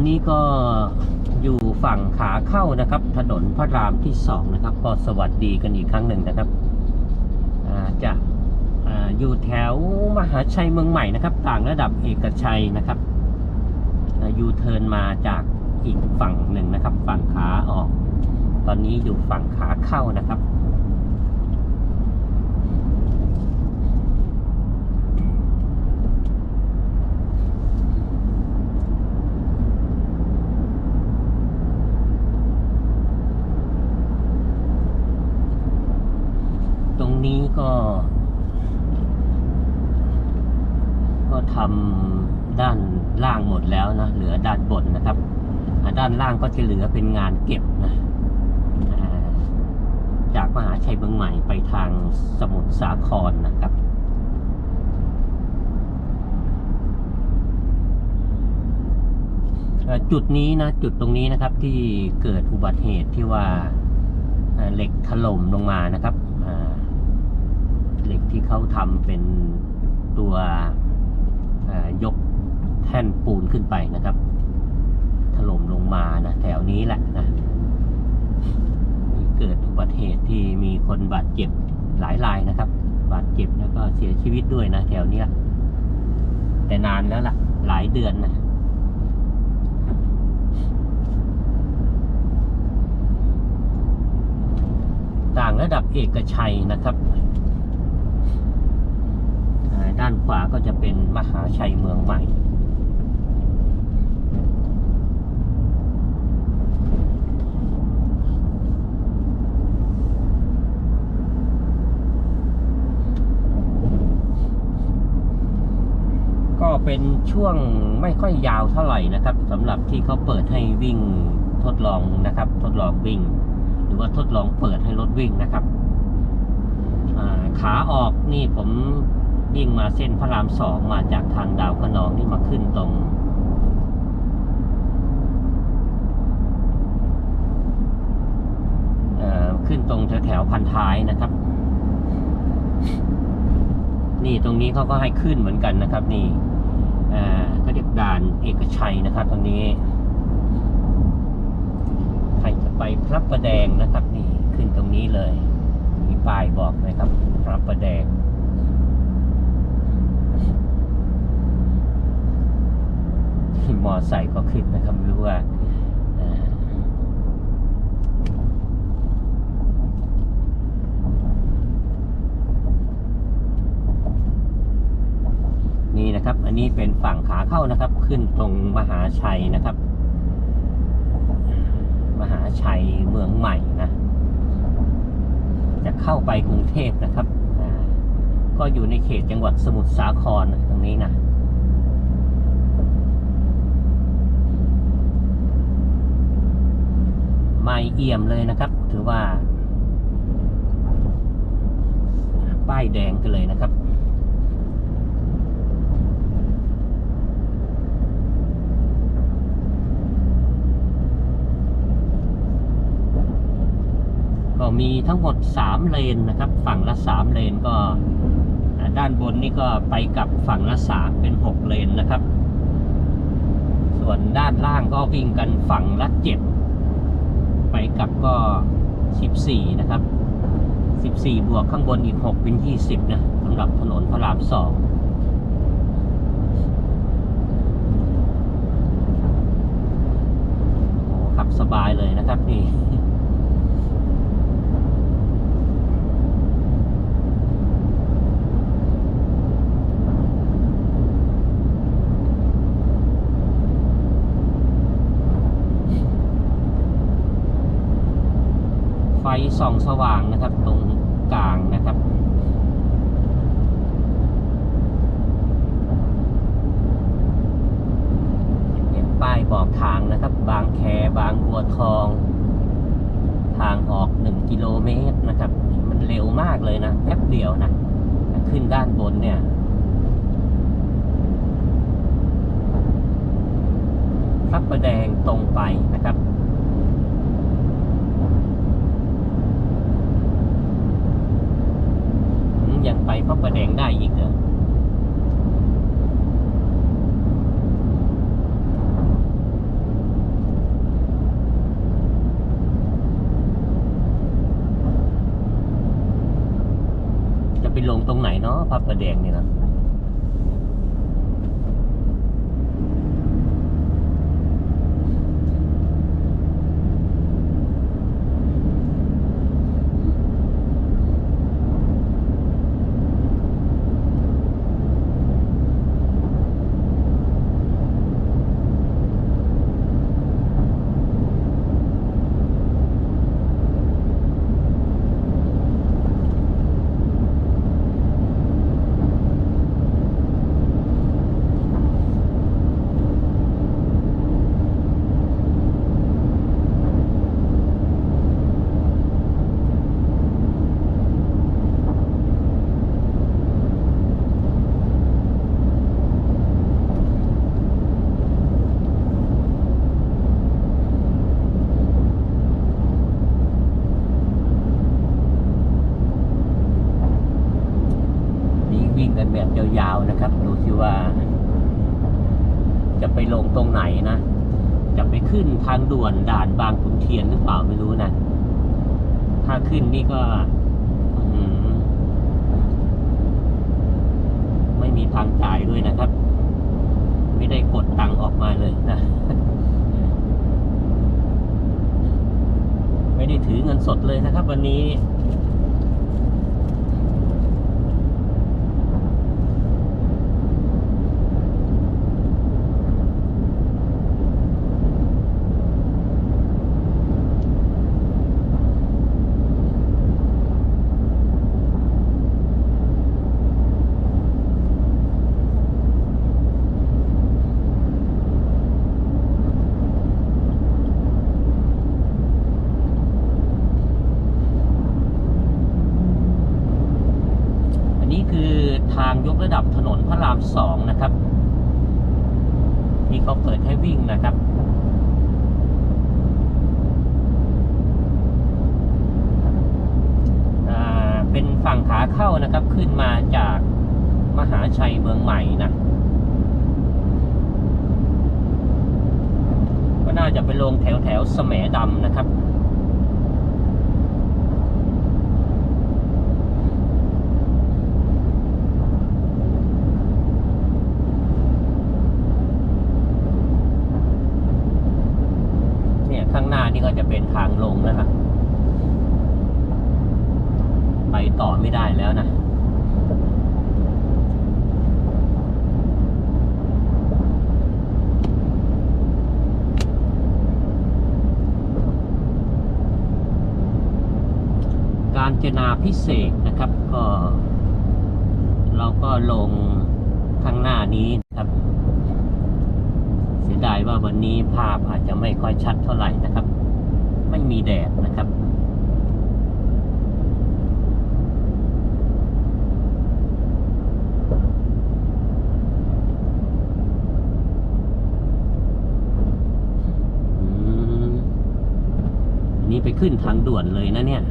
อนนี้ก็อยู่ฝั่งขาเข้านะครับ ถนนพระรามที่สองนะครับ ก็สวัสดีกันอีกครั้งหนึ่งนะครับอ่าจะออยู่แถวมหาชัยเมืองใหม่นะครับ ต่างระดับเอกชัยนะครับยูเทิร์นมาจากอีกฝั่งหนึ่งนะครับ ฝั่งขาออก ตอนนี้อยู่ฝั่งขาเข้านะครับ ตรงนี้ก็ ก็ทำด้านล่างหมดแล้วนะ เหลือด้านบนนะครับอ่าด้านล่างก็ จะเหลือเป็นงานเก็บนะจากมหาชัยเมืองใหม่ไปทางสมุทรสาครนะครับจุดนี้นะจุดตรงนี้นะครับที่เกิดอุบัติเหตุที่ว่าเหล็กถล่มลงมานะครับเหล็กที่เขาทำเป็นตัวยกแท่นปูนขึ้นไปนะครับ ล่มลงมานะแถวนี้แหละนะเกิดอุบัติเหตุที่มีคนบาดเจ็บหลายรายนะครับ บาดเจ็บแล้วก็เสียชีวิตด้วยนะแถวเนี้ยแต่นานแล้วล่ะ หลายเดือนนะต่างระดับเอกชัยนะครับ ด้านขวาก็จะเป็นมหาชัยเมืองใหม่ ก็เป็นช่วงไม่ค่อยยาวเท่าไหร่นะครับสำหรับที่เขาเปิดให้วิ่งทดลองนะครับ ทดลองวิ่ง หรือว่าทดลองเปิดให้รถวิ่งนะครับขาออกนี่ผมวิ่งมาเส้นพระรามสองมาจากทางดาวขนองนี่มาขึ้นตรงขึ้นตรงแถวแถวพันท้ายนะครับ นี่ตรงนี้เขาก็ให้ขึ้นเหมือนกันนะครับ นี่เขาเรียกด่านเอกชัยนะครับ ตรงนี้ ใครจะไปพระประแดงนะครับ นี่ขึ้นตรงนี้เลยมีป้ายบอกนะครับพระประแดงมอไซค์ก็ขึ้นนะครับไม่รู้ว่าเอ่อนี่นะครับ อันนี้เป็นฝั่งขาเข้านะครับ ขึ้นตรงมหาชัยนะครับ มหาชัยเมืองใหม่นะ จะเข้าไปกรุงเทพนะครับ ก็อยู่ในเขตจังหวัดสมุทรสาครตรงนี้นะไม่เอี่ยมเลยนะครับ ถือว่า ป้ายแดงกันเลยนะครับ ก็ มีทั้งหมด 3 เลนนะครับ ฝั่งละ 3 เลนก็ด้านบนนี่ก็ไปกับฝั่งละ 3 เป็น 6 เลนนะครับ ส่วนด้านล่างก็วิ่งกันฝั่งละ 7 ไปกับก็ 14 นะครับ 14 บวกข้างบนอีก 6 เป็น 20 นะสำหรับถนนพระราม2ขับสบายเลยนะครับนี่ ส่องสว่างนะครับ ตรงกลางนะครับเห็นป้ายบอกทางนะครับ บางแคบางบัวทอง ทางออกหนึ่งกิโลเมตรนะครับ มันเร็วมากเลยนะแป๊บเดียวนะ ขึ้นด้านบนเนี่ยพระประแดงตรงไปนะครับ อืมยังไปพระประแดงได้อีกเหรอ ลงตรงไหนเนาะพระประแดงนี่นะนี่วิ่งกันแบบยาวๆนะครับ ดูสิว่า จะไปลงตรงไหนนะ จะไปขึ้นทางด่วนด่านบางขุนเทียนหรือเปล่าไม่รู้นะ ถ้าขึ้นนี่ก็ไม่มีทางจ่ายด้วยนะครับ ไม่ได้กดตังค์ออกมาเลยนะ ไม่ได้ถือเงินสดเลยนะครับ วันนี้นี้คือทางยก ระดับถนนพระรามสองนะครับที่เขาเปิดให้วิ่งนะครับเป็นฝั่งขาเข้านะครับขึ้นมาจากมหาชัยเมืองใหม่นะก็น่าจะไปลงแถวแถวแสมดำนะครับ เนี่ยข้างห นี่ก็จะเป็นทางลงแล้วนะไปต่อไม่ได้แล้วนะการจนาพิเศษนะครับก็เราก็ลงข้างหน้านี้นะครับ เสียดายว่าวันนี้ภาพอาจจะไม่ค่อยชัดเท่าไหร่นะครับ ไม่มีแดดนะครับอืมนี่ไปขึ้นทางด่วนเลยนะเนี่ย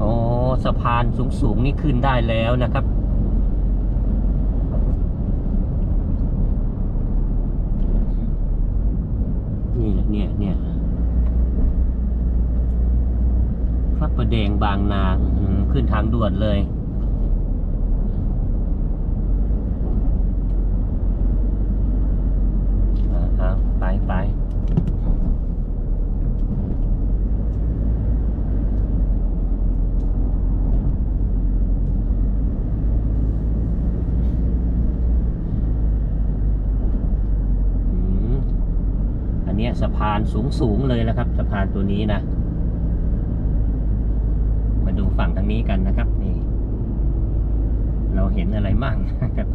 โอ้ สะพานสูงๆนี่ขึ้นได้แล้วนะครับ นี่แหละเนี่ยเนี่ยพระประแดงบางนาขึ้นทางด่วนเลยไปไป อืมอันเนี้ยสะพานสูงสูงๆเลยนะครับ สะพานตัวนี้นะมาดูฝั่งทางนี้กันนะครับ นี่ เราเห็นอะไรมั่งนะครับ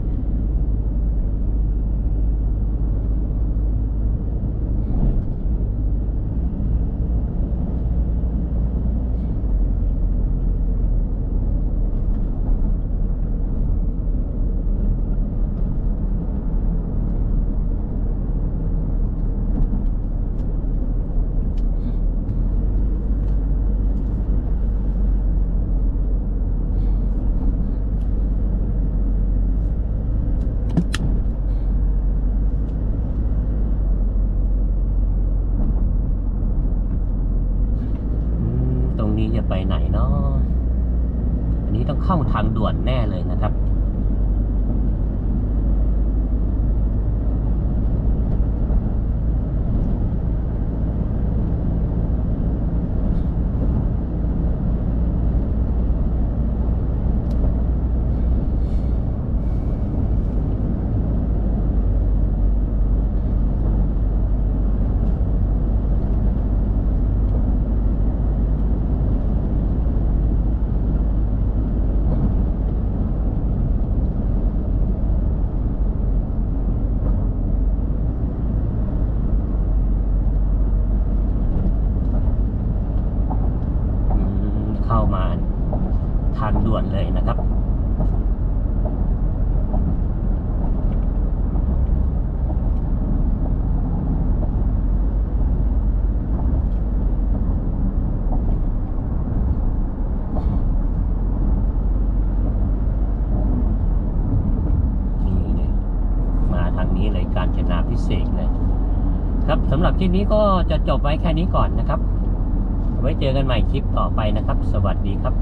อ ไหนเนาะอันนี้ต้อง เข้าทางด่วนแน่เลยนะครับ อืมเข้ามาทางด่วนเลยนะครับ นี่เลยมาทางนี้เลยการจนาพิเศษกเลย ครับสำหรับคลิปนี้ก็จะจบไว้แค่นี้ก่อนนะครับ ไว้เจอกันใหม่คลิปต่อไปนะครับ สวัสดีครับ